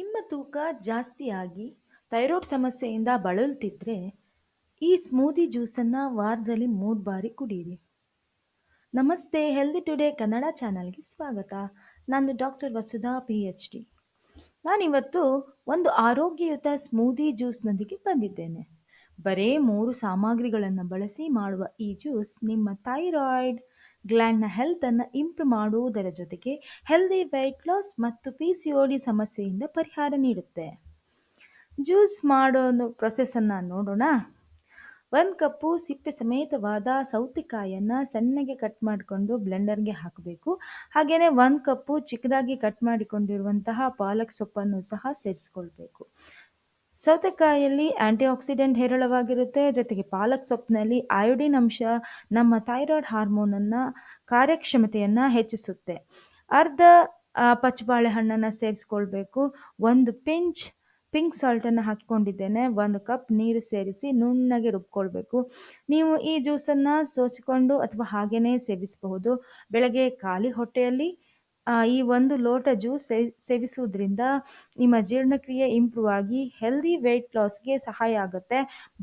ನಿಮ್ಮ ತೂಕ ಜಾಸ್ತಿಯಾಗಿ ಥೈರಾಯ್ಡ್ ಸಮಸ್ಯೆಯಿಂದ ಬಳಲುತ್ತಿದ್ರೆ ಈ ಸ್ಮೂದಿ ಜ್ಯೂಸನ್ನು ವಾರದಲ್ಲಿ ಮೂರು ಬಾರಿ ಕುಡಿಯಿರಿ ನಮಸ್ತೆ ಹೆಲ್ದಿ ಟುಡೇ ಕನ್ನಡ ಚಾನಲ್ಗೆ ಸ್ವಾಗತ. ನಾನು doctor Vasudha P H D ನಾನಿವತ್ತು ಒಂದು ಆರೋಗ್ಯಯುತ ಸ್ಮೂದಿ ಜ್ಯೂಸ್ನೊಂದಿಗೆ ಬಂದಿದ್ದೇನೆ. ಬರೇ ಮೂರು ಸಾಮಗ್ರಿಗಳನ್ನು ಬಳಸಿ ಮಾಡುವ ಈ ಜ್ಯೂಸ್ ನಿಮ್ಮ ಥೈರಾಯ್ಡ್ ಗ್ಲ್ಯಾಂಡ್ನ ಹೆಲ್ತನ್ನು ಇಂಪ್ರೂವ್ ಮಾಡುವುದರ ಜೊತೆಗೆ ಹೆಲ್ದಿ ವೆಯ್ಟ್ ಲಾಸ್ ಮತ್ತು ಪಿ ಸಿ ಒ ಡಿ ಸಮಸ್ಯೆಯಿಂದ ಪರಿಹಾರ ನೀಡುತ್ತೆ. ಜ್ಯೂಸ್ ಮಾಡೋ ಪ್ರೊಸೆಸನ್ನು ನೋಡೋಣ. ಒಂದು ಕಪ್ಪು ಸಿಪ್ಪೆ ಸಮೇತವಾದ ಸೌತೆಕಾಯನ್ನು ಸಣ್ಣಗೆ ಕಟ್ ಮಾಡಿಕೊಂಡು ಬ್ಲೆಂಡರ್ಗೆ ಹಾಕಬೇಕು. ಹಾಗೆಯೇ ಒಂದು ಕಪ್ಪು ಚಿಕ್ಕದಾಗಿ ಕಟ್ ಮಾಡಿಕೊಂಡಿರುವಂತಹ ಪಾಲಕ್ ಸೊಪ್ಪನ್ನು ಸಹ ಸೇರಿಸ್ಕೊಳ್ಬೇಕು. ಸೌತೆಕಾಯಲ್ಲಿ ಆಂಟಿ ಆಕ್ಸಿಡೆಂಟ್ ಹೇರಳವಾಗಿರುತ್ತೆ. ಜೊತೆಗೆ ಪಾಲಕ್ ಸೊಪ್ಪಿನಲ್ಲಿ ಅಯೋಡಿನ್ ಅಂಶ ನಮ್ಮ ಥೈರಾಯ್ಡ್ ಹಾರ್ಮೋನನ್ನು ಕಾರ್ಯಕ್ಷಮತೆಯನ್ನು ಹೆಚ್ಚಿಸುತ್ತೆ. ಅರ್ಧ ಪಚ್ಚಬಾಳೆಹಣ್ಣನ್ನು ಸೇರಿಸ್ಕೊಳ್ಬೇಕು. ಒಂದು ಪಿಂಚ್ ಪಿಂಕ್ ಸಾಲ್ಟನ್ನು ಹಾಕಿಕೊಂಡಿದ್ದೇನೆ. ಒಂದು ಕಪ್ ನೀರು ಸೇರಿಸಿ ನುಣ್ಣಗೆ ರುಬ್ಕೊಳ್ಬೇಕು. ನೀವು ಈ ಜ್ಯೂಸನ್ನು ಸೋಸಿಕೊಂಡು ಅಥವಾ ಹಾಗೆಯೇ ಸೇವಿಸಬಹುದು. ಬೆಳಗ್ಗೆ ಖಾಲಿ ಹೊಟ್ಟೆಯಲ್ಲಿ ಈ ಒಂದು ಲೋಟ ಜ್ಯೂಸ್ ಸೇವಿಸುವುದರಿಂದ ನಿಮ್ಮ ಜೀರ್ಣಕ್ರಿಯೆ ಇಂಪ್ರೂವ್ ಆಗಿ ಹೆಲ್ದಿ ವೆಯ್ಟ್ ಲಾಸ್ಗೆ ಸಹಾಯ ಆಗುತ್ತೆ.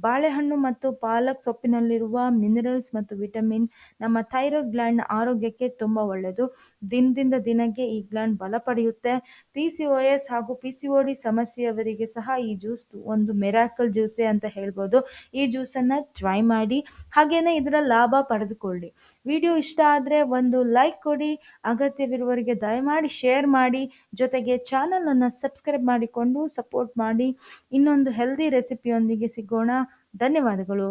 ಬಾಳೆಹಣ್ಣು ಮತ್ತು ಪಾಲಕ್ ಸೊಪ್ಪಿನಲ್ಲಿರುವ ಮಿನರಲ್ಸ್ ಮತ್ತು ವಿಟಮಿನ್ ನಮ್ಮ ಥೈರಾಯ್ಡ್ ಗ್ಲ್ಯಾಂಡ್ನ ಆರೋಗ್ಯಕ್ಕೆ ತುಂಬ ಒಳ್ಳೆಯದು. ದಿನದಿಂದ ದಿನಕ್ಕೆ ಈ ಗ್ಲ್ಯಾಂಡ್ ಬಲ ಪಡೆಯುತ್ತೆ. ಪಿ ಸಿ ಒ ಎಸ್ ಹಾಗೂ ಪಿ ಸಿ ಒ ಡಿ ಸಮಸ್ಯೆಯವರಿಗೆ ಸಹ ಈ ಜ್ಯೂಸ್ ಒಂದು ಮೆರಾಕಲ್ ಜ್ಯೂಸೆ ಅಂತ ಹೇಳ್ಬೋದು. ಈ ಜ್ಯೂಸನ್ನು ಟ್ರೈ ಮಾಡಿ ಹಾಗೆಯೇ ಇದರ ಲಾಭ ಪಡೆದುಕೊಳ್ಳಿ. ವಿಡಿಯೋ ಇಷ್ಟ ಆದರೆ ಒಂದು ಲೈಕ್ ಕೊಡಿ. ಅಗತ್ಯವಿರುವವರಿಗೆ ದಯಮಾಡಿ ಶೇರ್ ಮಾಡಿ ಜೊತೆಗೆ ಚಾನಲನ್ನು ಸಬ್ಸ್ಕ್ರೈಬ್ ಮಾಡಿಕೊಂಡು ಸಪೋರ್ಟ್ ಮಾಡಿ. ಇನ್ನೊಂದು ಹೆಲ್ದಿ ರೆಸಿಪಿಯೊಂದಿಗೆ ಸಿಗೋಣ. ಧನ್ಯವಾದಗಳು.